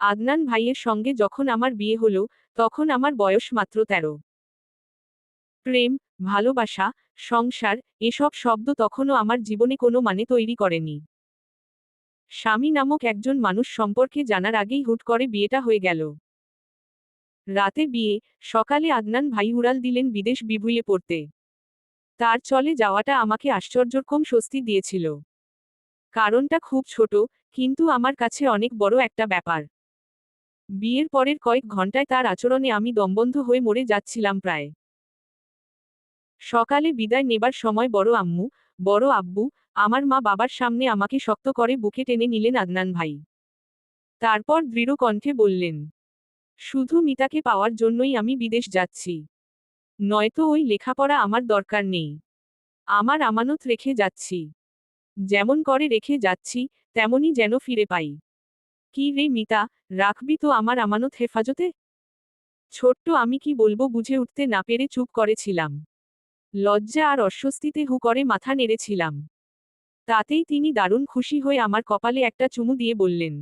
আদনান ভাইয়ের সঙ্গে যখন আমার বিয়ে হলো, তখন আমার বয়স মাত্র তেরো। প্রেম, ভালোবাসা, সংসার, এসব শব্দ তখনও আমার জীবনে কোনো মানে তৈরি করেনি। স্বামী নামক একজন মানুষ সম্পর্কে জানার আগেই হুট করে বিয়েটা হয়ে গেল। রাতে বিয়ে, সকালে আদনান ভাই উড়াল দিলেন বিদেশ বিভুঁয়ে পড়তে। তার চলে যাওয়াটা আমাকে আশ্চর্যরকম স্বস্তি দিয়েছিল। কারণটা খুব ছোট, কিন্তু আমার কাছে অনেক বড় একটা ব্যাপার। বিয়ের পরের কয়েক ঘন্টায় তার আচরণে আমি দমবন্ধ হয়ে মরে যাচ্ছিলাম প্রায়। সকালে বিদায় নেবার সময় বড় আম্মু, বড় আব্বু, আমার মা বাবার সামনে আমাকে শক্ত করে বুকে টেনে নিলেন আদনান ভাই। তারপর দৃঢ় কণ্ঠে বললেন, শুধু মিতাকে পাওয়ার জন্যই আমি বিদেশ যাচ্ছি। নয়তো ওই লেখাপড়া আমার দরকার নেই। আমার আমানত রেখে যাচ্ছি। যেমন করে রেখে যাচ্ছি, তেমনই যেন ফিরে পাই। কি রে মিতা, রাখবি তো আমার আমানত হেফাজতে? ছোট্ট আমি কি বলব বুঝে উঠতে না পেরে চুপ করেছিলাম। লজ্জা আর অস্বস্তিতে হু করে মাথা নেড়েছিলাম। তাতেই তিনি দারুণ খুশি হয়ে আমার কপালে একটা চুমু দিয়ে বললেন,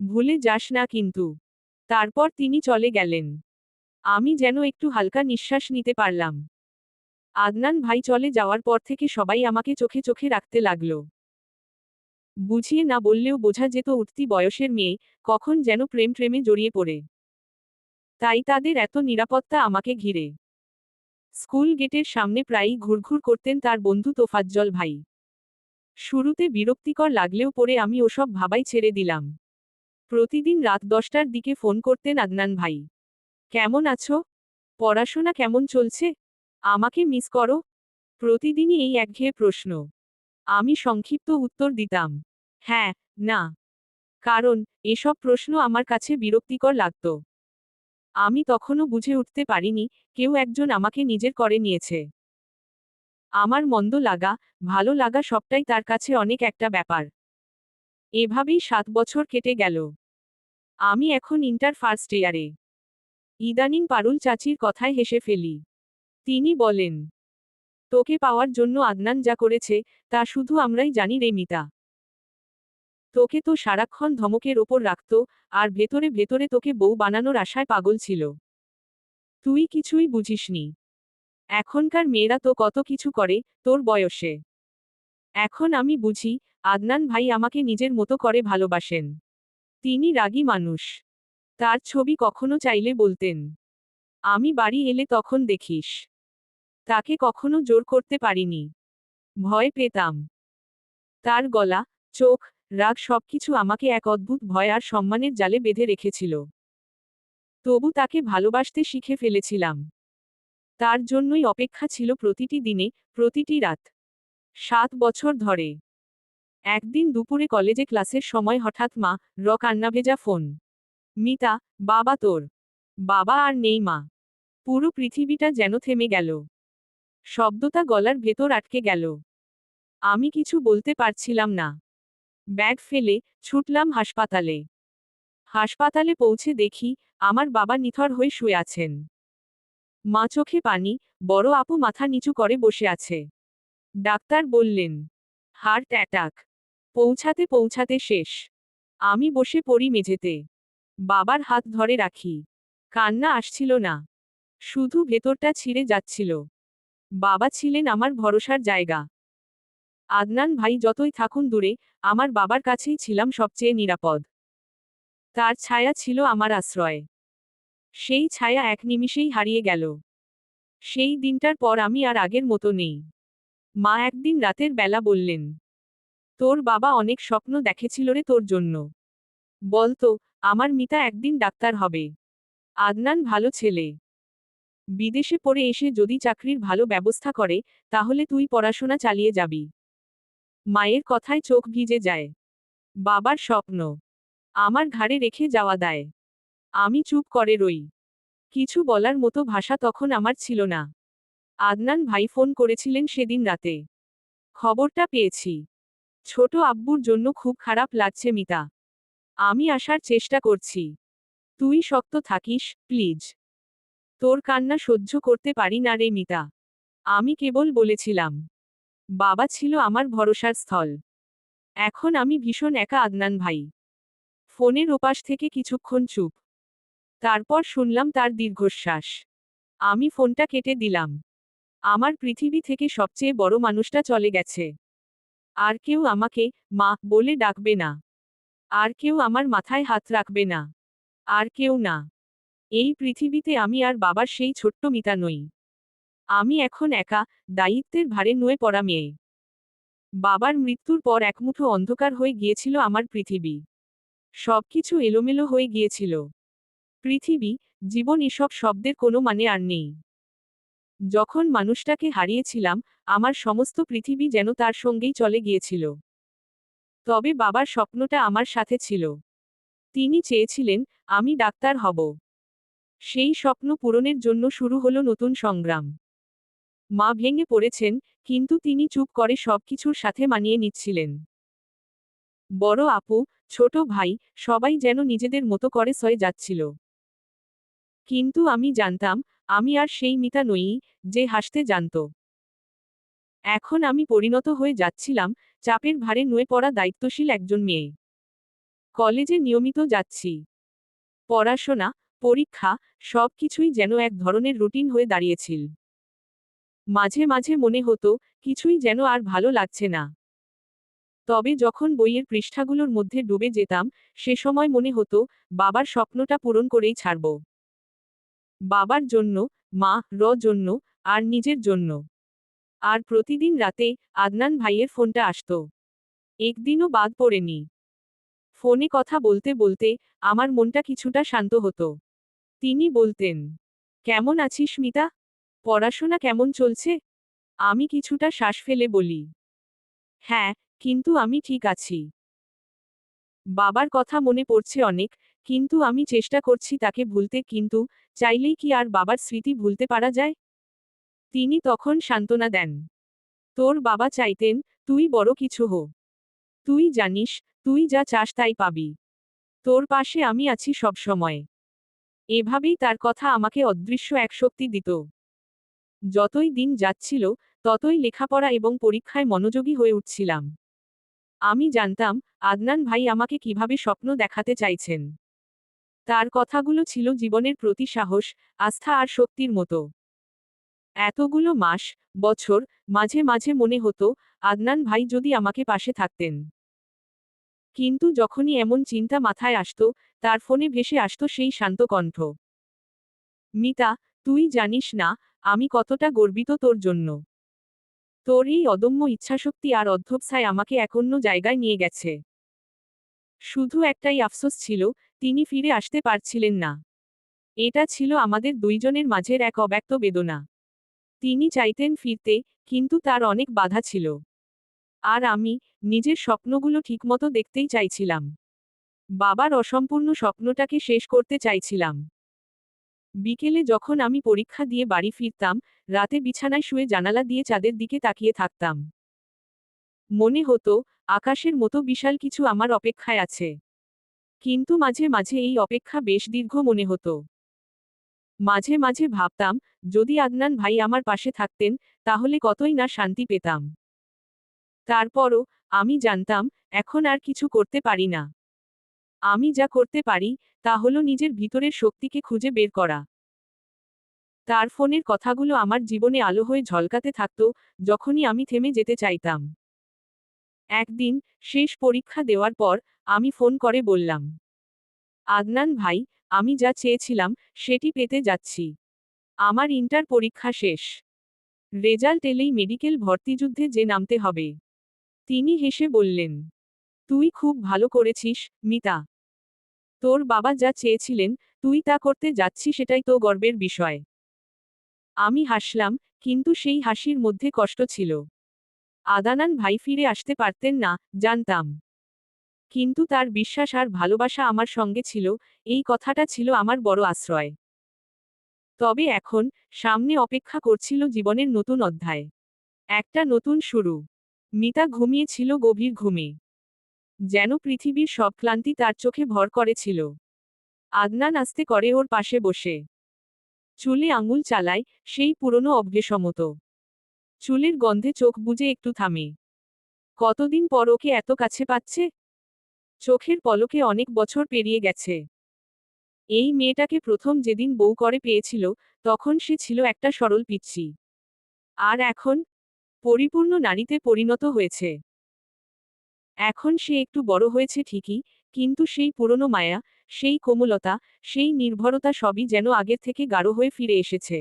ভুলে যাস না কিন্তু। তারপর তিনি চলে গেলেন। আমি যেন একটু হালকা নিঃশ্বাস নিতে পারলাম। আদনান ভাই চলে যাওয়ার পর থেকে সবাই আমাকে চোখে চোখে রাখতে লাগল। বুঝিয়ে না বললেও বোঝা যেত উঠতি বয়সের মেয়ে, কখন যেন প্রেম প্রেমে জড়িয়ে পড়ে। তাই তাদের এত নিরাপত্তা আমাকে ঘিরে। স্কুল গেটের সামনে প্রায়ই ঘুরঘুর করতেন তার বন্ধু তোফাজ্জল ভাই। শুরুতে বিরক্তিকর লাগলেও পরে আমি ওসব ভাবাই ছেড়ে দিলাম। প্রতিদিন রাত দশটার দিকে ফোন করতেন আদনান ভাই। কেমন আছো? পড়াশোনা কেমন চলছে? আমাকে মিস করো? প্রতিদিনই এই একঘেয়ে প্রশ্ন। আমি সংক্ষিপ্ত উত্তর দিতাম। হ্যাঁ না। কারণ, এসব প্রশ্ন আমার কাছে বিরক্তিকর লাগত। আমি তখনও বুঝে উঠতে পারিনি, কেউ একজন আমাকে নিজের করে নিয়েছে। আমার মন্দ লাগা, ভালো লাগা সবটাই তার কাছে অনেক একটা ব্যাপার। এভাবেই সাত বছর কেটে গেল। আমি এখন ইন্টার ফার্স্ট ইয়ারে। ইদানিং পারুল চাচির কথায় হেসে ফেলি। তিনি বলেন তোকে পাওয়ার জন্য আদনান যা করেছে, তা শুধু আমরাই জানি রে মিতা। তোকে তো সারাক্ষণ ধমকের ওপর রাখত, আর ভেতরে ভেতরে তোকে বউ বানানোর আশায় পাগল ছিল। তুই কিছুই বুঝিসনি। এখনকার মেয়েরা তো কত কিছু করে, তোর বয়সে। এখন আমি বুঝি, আদনান ভাই আমাকে নিজের মতো করে ভালোবাসেন। তিনি রাগী মানুষ। তার ছবি কখনো চাইলে বলতেন, আমি বাড়ি এলে তখন দেখিস। তাকে কখনো জোর করতে পারিনি। ভয় পেতাম। তার গলা, চোখ, রাগ সবকিছু আমাকে এক অদ্ভুত ভয় আর সম্মানের জালে বেঁধে রেখেছিল। তবু তাকে ভালোবাসতে শিখে ফেলেছিলাম। তার জন্যই অপেক্ষা ছিল প্রতিটি দিনে, প্রতিটি রাত। সাত বছর ধরে। একদিন দুপুরে কলেজে ক্লাসের সময় হঠাৎ মা র কান্নাভেজা ফোন। মিতা, বাবা তোর। বাবা আর নেই মা। পুরো পৃথিবীটা যেন থেমে গেল। শব্দটা গলার ভেতর আটকে গেল। আমি কিছু বলতে পারছিলাম না। ব্যাগ ফেলে ছুটলাম হাসপাতালে। হাসপাতালে পৌঁছে দেখি আমার বাবা নিথর হয়ে শুয়ে আছেন। মা চোখে পানি, বড় আপু মাথা নিচু করে বসে আছে। ডাক্তার বললেন হার্ট অ্যাটাক পৌঁছাতে পৌঁছাতে শেষ। আমি বসে পড়ি মেঝেতে। বাবার হাত ধরে রাখি। কান্না আসছিল না। শুধু ভেতরটা ছিঁড়ে যাচ্ছিল। বাবা ছিলেন আমার ভরসার জায়গা। আদনান ভাই যতই থাকুন দূরে, আমার বাবার কাছেই ছিলাম সবচেয়ে নিরাপদ। তার ছায়া ছিল আমার আশ্রয়। সেই ছায়া এক নিমিষেই হারিয়ে গেল। সেই দিনটার পর আমি আর আগের মতো নেই। মা একদিন রাতের বেলা বললেন, তোর বাবা অনেক স্বপ্ন দেখেছিল রে তোর জন্য। বলতো আমার মিতা একদিন ডাক্তার হবে। আদনান ভালো ছেলে। বিদেশে পড়ে এসে যদি চাকরির ভালো ব্যবস্থা করে, তাহলে তুই পড়াশোনা চালিয়ে যাবি। মায়ের কথায় চোখ ভিজে যায়। বাবার স্বপ্ন। আমার ঘাড়ে রেখে যাওয়া দেয়। আমি চুপ করে রই। কিছু বলার মতো ভাষা তখন আমার ছিল না। আদনান ভাই ফোন করেছিলেন সেদিন রাতে। খবরটা পেয়েছি। ছোট আব্বুর জন্য খুব খারাপ লাগছে মিতা। আমি আসার চেষ্টা করছি। তুই শক্ত থাকিস, প্লিজ। তোর কান্না সহ্য করতে পারি না রে মিতা। আমি কেবল বলেছিলাম। বাবা ছিল আমার ভরসার স্থল। এখন আমি ভীষণ একা আদনান ভাই। ফোনের ওপাশ থেকে কিছুক্ষণ চুপ। তারপর শুনলাম তার দীর্ঘশ্বাস। আমি ফোনটা কেটে দিলাম। আমার পৃথিবী থেকে সবচেয়ে বড় মানুষটা চলে গেছে। আর কেউ আমাকে, মা, বলে ডাকবে না। আর কেউ আমার মাথায় হাত রাখবে না। আর কেউ না। এই পৃথিবীতে আমি আর বাবার সেই ছোট্ট মিতা নই। আমি এখন একা, দায়িত্বের ভারে নুয়ে পড়া মেয়ে। বাবার মৃত্যুর পর একমুঠো অন্ধকার হয়ে গিয়েছিল আমার পৃথিবী। সবকিছু এলোমেলো হয়ে গিয়েছিল। পৃথিবী, জীবন এসব শব্দের কোনো মানে আর নেই। যখন মানুষটাকে হারিয়েছিলাম, আমার সমস্ত পৃথিবী যেন তার সঙ্গেই চলে গিয়েছিল। তবে বাবার স্বপ্নটা আমার সাথে ছিল। তিনি চেয়েছিলেন, আমি ডাক্তার হব। সেই স্বপ্ন পূরণের জন্য শুরু হল নতুন সংগ্রাম। মা ভেঙে পড়েছেন, কিন্তু তিনি চুপ করে সবকিছুর সাথে মানিয়ে নিচ্ছিলেন। বড় আপু, ছোট ভাই, সবাই যেন নিজেদের মতো করে সয়ে যাচ্ছিল। কিন্তু আমি জানতাম, আমি আর সেই মিতা নই, যে হাসতে জানত। এখন আমি পরিণত হয়ে যাচ্ছিলাম, চাপের ভারে নুয়ে পড়া দায়িত্বশীল একজন মেয়ে। কলেজে নিয়মিত যাচ্ছি। পড়াশোনা পরীক্ষা সব কিছুই যেন এক ধরনের রুটিন হয়ে দাঁড়িয়েছিল। মাঝে মাঝে মনে হতো, কিছুই যেন আর ভালো লাগছে না। তবে যখন বইয়ের পৃষ্ঠাগুলোর মধ্যে ডুবে যেতাম, সে সময় মনে হতো, বাবার স্বপ্নটা পূরণ করেই ছাড়ব। বাবার জন্য, মা, র জন্য, আর নিজের জন্য। আর প্রতিদিন রাতে, আদনান ভাইয়ের ফোনটা আসত। একদিনও বাদ পড়েনি। ফোনে কথা বলতে বলতে, আমার মনটা কিছুটা শান্ত হতো। তিনি বলতেন, কেমন আছিস মিতা? পড়াশোনা কেমন চলছে? আমি কিছুটা শ্বাস ফেলে বলি হ্যাঁ কিন্তু আমি ঠিক আছি। বাবার কথা মনে পড়ছে অনেক, কিন্তু আমি চেষ্টা করছি তাকে ভুলতে, কিন্তু চাইলেই কি আর বাবার স্মৃতি ভুলতে পারা যায়? তিনি তখন সান্ত্বনা দেন, তোর বাবা চাইতেন তুই বড় কিছু হো। তুই জানিস, তুই যা চাস তাই পাবি। তোর পাশে আমি আছি সব সময় এভাবেই তার কথা আমাকে অদৃশ্য এক শক্তি দিত। যতই দিন যাচ্ছিল, ততই লেখাপড়া এবং পরীক্ষায় মনোযোগী হয়ে উঠছিলাম। আমি জানতাম, আদনান ভাই আমাকে কীভাবে স্বপ্ন দেখাতে চাইছেন। তার কথাগুলো ছিল জীবনের প্রতি সাহস, আস্থা আর শক্তির মতো। এতগুলো মাস, বছর, মাঝে মাঝে মনে হতো, আদনান ভাই যদি আমাকে পাশে থাকতেন। কিন্তু যখনই এমন চিন্তা মাথায় আসতো, তার ফোনে ভেসে আসতো সেই শান্ত কণ্ঠ। মিতা, তুই জানিস না, আমি কতটা গর্বিত তোর জন্য। তোর এই অদম্য ইচ্ছাশক্তি আর অধ্যবসায় আমাকে এক অন্য জায়গায় নিয়ে গেছে। শুধু একটাই আফসোস ছিল, তিনি ফিরে আসতে পারছিলেন না। এটা ছিল আমাদের দুইজনের মাঝের এক অব্যক্ত বেদনা। তিনি চাইতেন ফিরতে, কিন্তু তার অনেক বাধা ছিল। আর আমি নিজের স্বপ্নগুলো ঠিকমতো দেখতেই চাইছিলাম। বাবার অসম্পূর্ণ স্বপ্নটাকে শেষ করতে চাইছিলাম। বিকেলে যখন আমি পরীক্ষা দিয়ে বাড়ি ফিরতাম, রাতে বিছানায় শুয়ে জানালা দিয়ে চাঁদের দিকে তাকিয়ে থাকতাম। মনে হতো, আকাশের মতো বিশাল কিছু আমার অপেক্ষায় আছে। কিন্তু মাঝে মাঝে এই অপেক্ষা বেশ দীর্ঘ মনে হতো। মাঝে মাঝে ভাবতাম, যদি আদনান ভাই আমার পাশে থাকতেন, তাহলে কতই না শান্তি পেতাম। তারপরও, আমি জানতাম, এখন আর কিছু করতে পারি না। আমি যা করতে পারি, তা হলো নিজের ভিতরের শক্তিকে খুঁজে বের করা। তার ফোনের কথাগুলো আমার জীবনে আলো হয়ে ঝলকাতে থাকত, যখনই আমি থেমে যেতে চাইতাম। একদিন, শেষ পরীক্ষা দেওয়ার পর, আমি ফোন করে বললাম, আদনান ভাই, আমি যা চেয়েছিলাম, সেটি পেতে যাচ্ছি। আমার ইন্টার পরীক্ষা শেষ। রেজাল্ট এলেই মেডিকেল ভর্তিযুদ্ধে যে নামতে হবে। তিনি হেসে বললেন, তুই খুব ভালো করেছিস, মিতা। তোর বাবা যা চেয়েছিলেন, তুই তা করতে যাচ্ছি সেটাই তো গর্বের বিষয়। আমি হাসলাম, কিন্তু সেই হাসির মধ্যে কষ্ট ছিল। আদানান ভাই ফিরে আসতে পারতেন না, জানতাম। কিন্তু তার বিশ্বাস আর ভালোবাসা আমার সঙ্গে ছিল, এই কথাটা ছিল আমার বড় আশ্রয়। তবে এখন, সামনে অপেক্ষা করছিল জীবনের নতুন অধ্যায়। একটা নতুন শুরু। মিতা ঘুমিয়েছিল গভীর ঘুমে। যেন পৃথিবীর সব ক্লান্তি তার চোখে ভর করেছিল। আদনান আস্তে করে ওর পাশে বসে। চুলে আঙুল চালায় সেই পুরনো অভ্যেসমতো। চুলের গন্ধে চোখ বুজে একটু থামে। কতদিন পর ওকে এত কাছে পাচ্ছে? চোখের পলকে অনেক বছর পেরিয়ে গেছে। এই মেয়েটাকে প্রথম যেদিন বউ করে পেয়েছিল, তখন সে ছিল একটা সরল পিচ্ছি আর এখন পরিপূর্ণ নারীতে পরিণত হয়েছে। এখন সে একটু বড় হয়েছে ঠিকই, কিন্তু সেই পুরনো মায়া, সেই কোমলতা, সেই নির্ভরতা সবই যেন আগের থেকে গাঢ় হয়ে ফিরে এসেছে।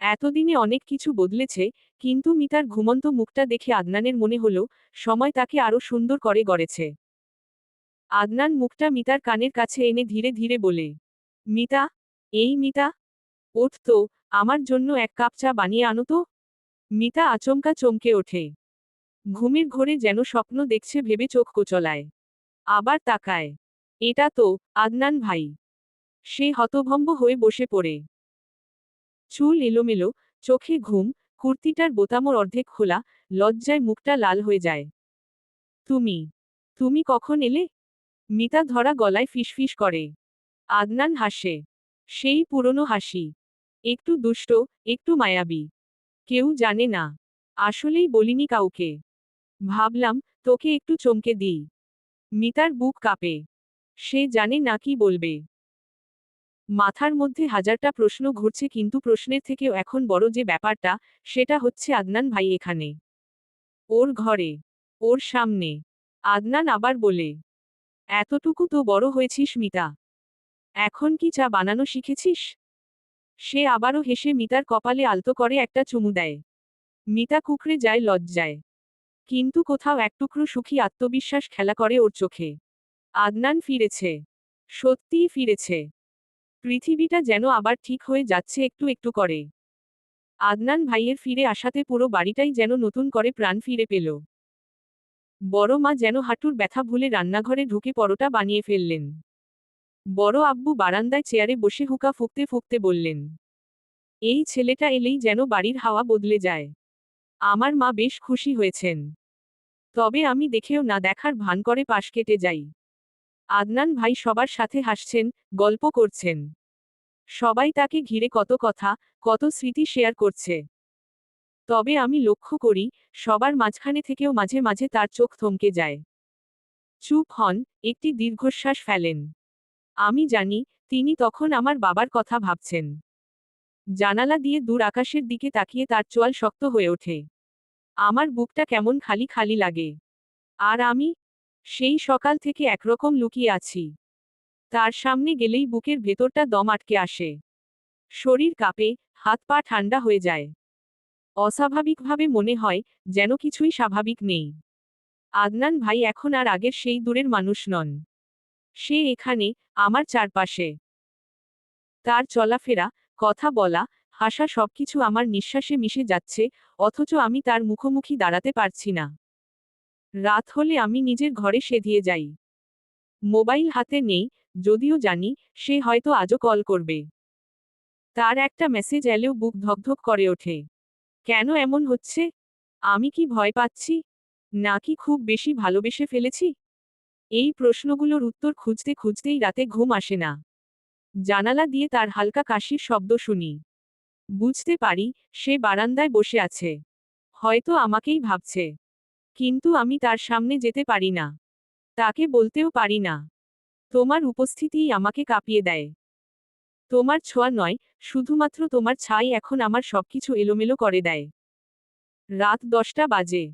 এতদিনে অনেক কিছু বদলেছে, কিন্তু মিতার ঘুমন্ত মুখটা দেখে আদনানের মনে হলো, সময় তাকে আরও সুন্দর করে গড়েছে। আদনান মুখটা মিতার কানের কাছে এনে ধীরে ধীরে বলে, মিতা, এই মিতা, ওঠ তো, আমার জন্য এক কাপ চা বানিয়ে আনো তো। মিতা আচমকা চমকে ওঠে। ঘুমের ঘোরে যেন স্বপ্ন দেখছে ভেবে চোখ কোচলায়। আবার তাকায়। এটা তো, আদনান ভাই। সে হতভম্ব হয়ে বসে পড়ে। চুল এলোমেলো, চোখে ঘুম, কুর্তিটার বোতামর অর্ধেক খোলা, লজ্জায় মুখটা লাল হয়ে যায়। তুমি তুমি কখন এলে? মিতা ধরা গলায় ফিসফিস করে। আদনান হাসে। সেই পুরনো হাসি। একটু দুষ্ট, একটু মায়াবী। কেউ জানে না। আসলেই বলিনি কাউকে। ভাবলাম, তোকে একটু চমকে দিই। মিতার বুক কাঁপে। সে জানে না কি বলবে। মাথার মধ্যে হাজারটা প্রশ্ন ঘুরছে কিন্তু প্রশ্নের থেকেও এখন বড় যে ব্যাপারটা, সেটা হচ্ছে আদনান ভাই এখানে। ওর ঘরে, ওর সামনে। আদনান আবার বলে, এতটুকু তো বড় হয়েছিস মিতা। এখন কি চা বানানো শিখেছিস? সে আবারও হেসে মিতার কপালে আলতো করে একটা চুমু দেয়। মিতা কুকড়ে যায়, লজ্জায়। কিন্তু কোথাও একটুকরো সুখী আত্মবিশ্বাস খেলা করে ওর চোখে। আদনান ফিরেছে। সত্যিই ফিরেছে। পৃথিবীটা যেন আবার ঠিক হয়ে যাচ্ছে একটু একটু করে। আদনান ভাইয়ের ফিরে আসাতে পুরো বাড়িটাই যেন নতুন করে প্রাণ ফিরে পেল। বড় মা যেন হাঁটুর ব্যথা ভুলে রান্নাঘরে ঢুকে পরোটা বানিয়ে ফেললেন। বড় আব্বু বারান্দায় চেয়ারে বসে হুকা ফুকতে ফুকতে বললেন, এই ছেলেটা এলেই যেন বাড়ির হাওয়া বদলে যায়। আমার মা বেশ খুশি হয়েছেন। তবে আমি দেখেও না দেখার ভান করে পাশ কেটে যাই। আদনান ভাই সবার সাথে হাসছেন, গল্প করছেন। সবাই তাকে ঘিরে কত কথা, কত স্মৃতি শেয়ার করছে। তবে আমি লক্ষ্য করি, সবার মাঝখানে থেকেও মাঝে মাঝে তার চোখ থমকে যায়। চুপ হন, একটি দীর্ঘশ্বাস ফেলেন। আমি জানি, তিনি তখন আমার বাবার কথা ভাবছেন। জানালা দিয়ে দূর আকাশের দিকে তাকিয়ে তার চোয়াল শক্ত হয়ে ওঠে। আমার বুকটা কেমন খালি খালি লাগে। আর আমি, সেই সকাল থেকে একরকম লুকিয়ে আছি। তার সামনে গেলেই বুকের ভেতরটা দম আটকে আসে। শরীর কাঁপে, হাত পা ঠান্ডা হয়ে যায়। অস্বাভাবিকভাবে মনে হয়, যেন কিছুই স্বাভাবিক নেই। আদনান ভাই এখন আর আগের সেই দূরের মানুষ নন। সে এখানে, আমার চারপাশে। তার চলাফেরা, কথা বলা, হাসা সবকিছু আমার নিঃশ্বাসে মিশে যাচ্ছে, অথচ আমি তার মুখোমুখি দাঁড়াতে পারছি না। রাত হলে আমি নিজের ঘরে সেধিয়ে যাই। মোবাইল হাতে নেই, যদিও জানি, সে হয়তো আজও কল করবে। তার একটা মেসেজ এলেও বুক ধকধক করে ওঠে। কেন এমন হচ্ছে? আমি কি ভয় পাচ্ছি? নাকি খুব বেশি ভালোবেসে ফেলেছি? এই প্রশ্নগুলোর উত্তর খুঁজতে খুঁজতেই রাতে ঘুম আসে না। জানালা দিয়ে তার হালকা কাশির শব্দ শুনি। বুঝতে পারি, সে বারান্দায় বসে আছে। হয়তো আমাকেই ভাবছে। কিন্তু আমি তার সামনে যেতে পারি না। তাকে বলতেও পারি না। তোমার উপস্থিতিই আমাকে কাঁপিয়ে দেয়। তোমার ছোঁয়া নয়, শুধুমাত্র তোমার ছাই এখন আমার সবকিছু এলোমেলো করে দেয়। রাত দশটা বাজে।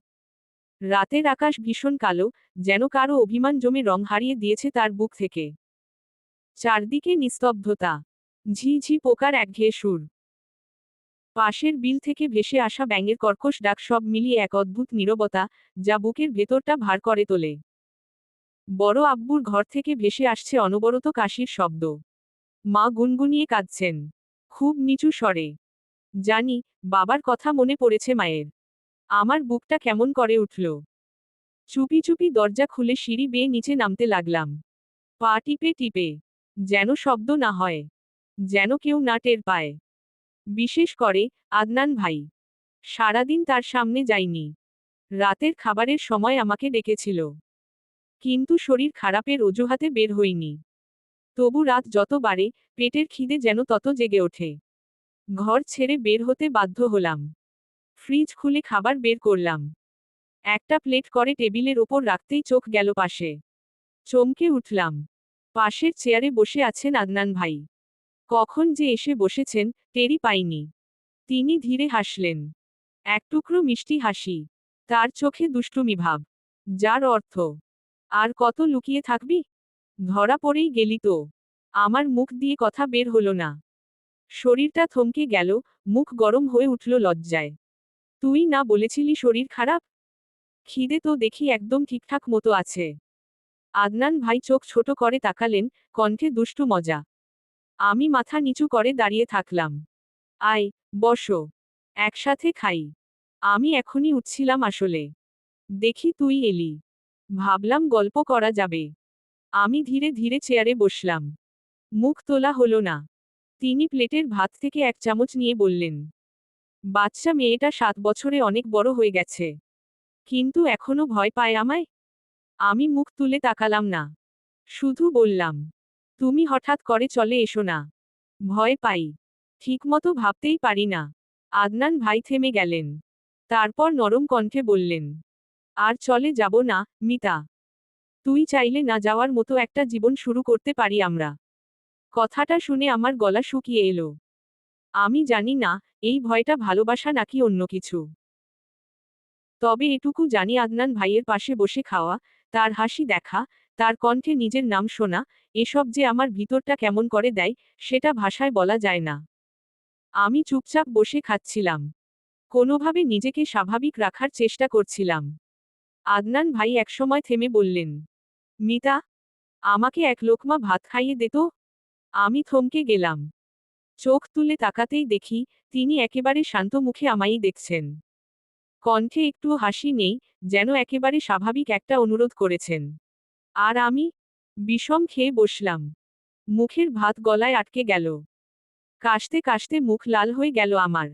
রাতের আকাশ ভীষণ কালো, যেন কারও অভিমান জমে রং হারিয়ে দিয়েছে তার বুক থেকে। চারদিকে নিস্তব্ধতা। ঝি পোকার একঘেয়ে সুর পাশের বিল থেকে ভেসে আসা ব্যাঙের কর্কশ ডাক সব মিলিয়ে এক অদ্ভুত নীরবতা, যা বুকের ভেতরটা ভার করে তোলে। বড় আব্বুর ঘর থেকে ভেসে আসছে অনবরত কাশির শব্দ। মা গুনগুনিয়ে কাঁদছেন। খুব নিচু স্বরে। জানি, বাবার কথা মনে পড়েছে মায়ের। আমার বুকটা কেমন করে উঠল। চুপি চুপি দরজা খুলে সিঁড়ি বেয়ে নিচে নামতে লাগলাম। পা টিপে টিপে, যেন শব্দ না হয়, যেন কেউ না টের পায়। বিশেষ করে আদনান ভাই, সারাদিন তার সামনে যাইনি। রাতের খাবারের সময় আমাকে ডেকেছিল। কিন্তু শরীর খারাপের অজুহাতে বের হইনি। তবু রাত যত বাড়ে পেটের খিদে যেন তত জেগে ওঠে। ঘর ছেড়ে বের হতে বাধ্য হলাম। ফ্রিজ খুলে খাবার বের করলাম। একটা প্লেট করে টেবিলের ওপর রাখতেই চোখ গেল পাশে। চমকে উঠলাম। পাশের চেয়ারে বসে আছেন আদনান ভাই। কখন যে এসে বসেছেন টেরি পাইনি। তিনি ধীরে হাসলেন। এক টুকরো মিষ্টি হাসি। তার চোখে দুষ্টুমি ভাব। যার অর্থ? আর কত লুকিয়ে থাকবি? ধরা পড়েই গেলি তো। আমার মুখ দিয়ে কথা বের হলো না। শরীরটা থমকে গেল, মুখ গরম হয়ে উঠল লজ্জায়। তুই না বলেছিলি শরীর খারাপ? খিদে তো দেখি একদম ঠিকঠাক মতো আছে। আদনান ভাই চোখ ছোট করে তাকালেন, কণ্ঠে দুষ্টু মজা। আমি মাথা নিচু করে দাঁড়িয়ে থাকলাম। আয়, বসো। একসাথে খাই। আমি এখনই উঠছিলাম আসলে। দেখি তুই এলি। ভাবলাম গল্প করা যাবে। আমি ধীরে ধীরে চেয়ারে বসলাম। মুখ তোলা হলো না। তিনি প্লেটের ভাত থেকে এক চামচ নিয়ে বললেন বাচ্চা মেয়েটা সাত বছরে অনেক বড় হয়ে গেছে। কিন্তু এখনও ভয় পায় আমায়? আমি মুখ তুলে তাকালাম না। শুধু বললাম, তুমি হঠাৎ করে চলে এসো না। ভয় পাই। ঠিকমতো ভাবতেই পারি না। আদনান ভাই থেমে গেলেন। তারপর নরম কণ্ঠে বললেন, আর চলে যাব না, মিতা। তুই চাইলে না যাওয়ার মতো একটা জীবন শুরু করতে পারি আমরা। কথাটা শুনে আমার গলা শুকিয়ে এলো। আমি জানি না, এই ভয়টা ভালোবাসা নাকি অন্য কিছু। তবে এটুকু জানি আদনান ভাইয়ের পাশে বসে খাওয়া, তার হাসি দেখা, তার কণ্ঠে নিজের নাম শোনা, এসব যে আমার ভিতরটা কেমন করে দেয়, সেটা ভাষায় বলা যায় না। আমি চুপচাপ বসে খাচ্ছিলাম। কোনোভাবে নিজেকে স্বাভাবিক রাখার চেষ্টা করছিলাম। আদনান ভাই একসময় থেমে বললেন, মিতা, আমাকে এক লোকমা ভাত খাইয়ে দে তো। আমি থমকে গেলাম। চোখ তুলে তাকাতেই দেখি তিনি একেবারে শান্ত মুখে আমায়ই দেখছেন। কণ্ঠে একটুও হাসি নেই, যেন একেবারে স্বাভাবিক একটা অনুরোধ করেছেন। আর আমি? বিষম খেয়ে বসলাম। মুখের ভাত গলায় আটকে গেল। কাশতে কাশতে মুখ লাল হয়ে গেল আমার।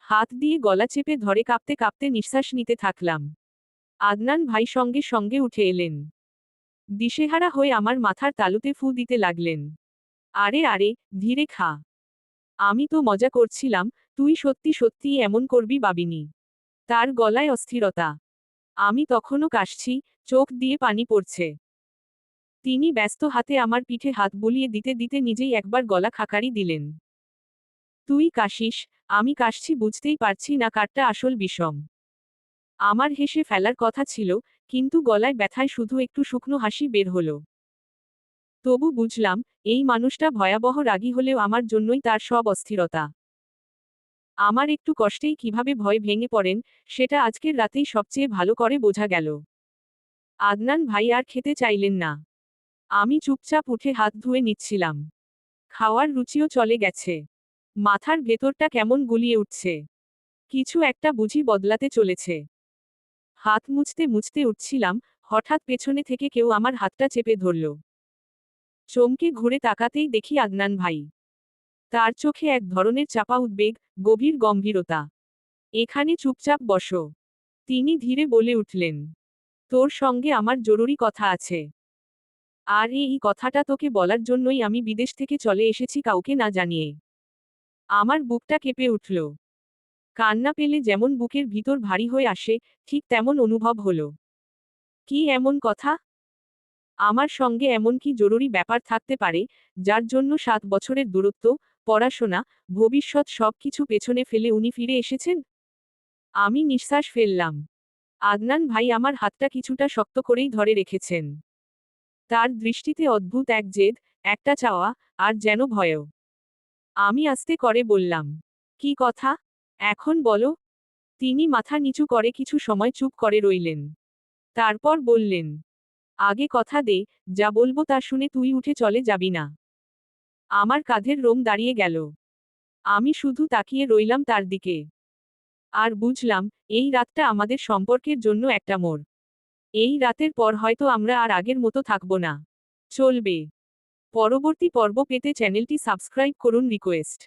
হাত দিয়ে গলা চেপে ধরে কাঁপতে কাঁপতে নিঃশ্বাস নিতে থাকলাম। আদনান ভাই সঙ্গে সঙ্গে উঠে এলেন। দিশেহারা হয়ে আমার মাথার তালুতে ফু দিতে লাগলেন। আরে আরে, ধীরে খা। আমি তো মজা করছিলাম, তুই সত্যি সত্যিই এমন করবি বাবিনি। তার গলায় অস্থিরতা। আমি তখনও কাশছি, চোখ দিয়ে পানি পড়ছে। তিনি ব্যস্ত হাতে আমার পিঠে হাত বুলিয়ে দিতে দিতে নিজেই একবার গলা খাকারি দিলেন। তুই কাশিস, আমি কাশছি বুঝতেই পারছি না কারটা আসল বিষম। আমার হেসে ফেলার কথা ছিল, কিন্তু গলায় ব্যথায় শুধু একটু শুকনো হাসি বের হলো। তবু বুঝলাম, এই মানুষটা ভয়াবহ রাগী হলেও আমার জন্যই তার সব অস্থিরতা। আমার একটু কষ্টেই কীভাবে ভয় ভেঙে পড়েন, সেটা আজকের রাতেই সবচেয়ে ভালো করে বোঝা গেল। আদনান ভাই আর খেতে চাইলেন না। আমি চুপচাপ উঠে হাত ধুয়ে নিচ্ছিলাম। খাওয়ার রুচিও চলে গেছে। মাথার ভেতরটা কেমন গুলিয়ে উঠছে। কিছু একটা বুঝি বদলাতে চলেছে। হাত মুছতে মুছতে উঠছিলাম, হঠাৎ পেছনে থেকে কেউ আমার হাতটা চেপে ধরল। চমকে ঘুরে তাকাতেই দেখি আদনান ভাই। তার চোখে এক ধরনের চাপা উদ্বেগ, গভীর গম্ভীরতা। এখানে চুপচাপ বসো। তিনি ধীরে বলে উঠলেন, তোর সঙ্গে আমার জরুরি কথা আছে। আর এই কথাটা তোকে বলার জন্যই আমি বিদেশ থেকে চলে এসেছি কাউকে না জানিয়ে। আমার বুকটা কেঁপে উঠল। কান্না পেলে যেমন বুকের ভিতর ভারী হয়ে আসে, ঠিক তেমন অনুভব হলো। কি এমন কথা? আমার সঙ্গে এমন কি জরুরি ব্যাপার থাকতে পারে, যার জন্য সাত বছরের দূরত্ব, পড়াশোনা, ভবিষ্যৎ সব কিছু পেছনে ফেলে উনি ফিরে এসেছেন? আমি নিঃশ্বাস ফেললাম। আদনান ভাই আমার হাতটা কিছুটা শক্ত করেই ধরে রেখেছেন। তার দৃষ্টিতে অদ্ভুত এক জেদ, একটা চাওয়া, আর যেন ভয়ও। আমি আস্তে করে বললাম, কি কথা? এখন বলো। তিনি মাথা নিচু করে কিছু সময় চুপ করে রইলেন। তারপর বললেন আগে কথা দে, যা বলব তা শুনে তুই উঠে চলে যাবি না। আমার কাঁধের রোম দাঁড়িয়ে গেল। আমি শুধু তাকিয়ে রইলাম তার দিকে। আর বুঝলাম, এই রাতটা আমাদের সম্পর্কের জন্য একটা মোড়। এই রাতের পর হয়তো আমরা আর আগের মতো থাকব না। চলবে। পরবর্তী পর্ব পেতে চ্যানেলটি সাবস্ক্রাইব করুন রিকোয়েস্ট।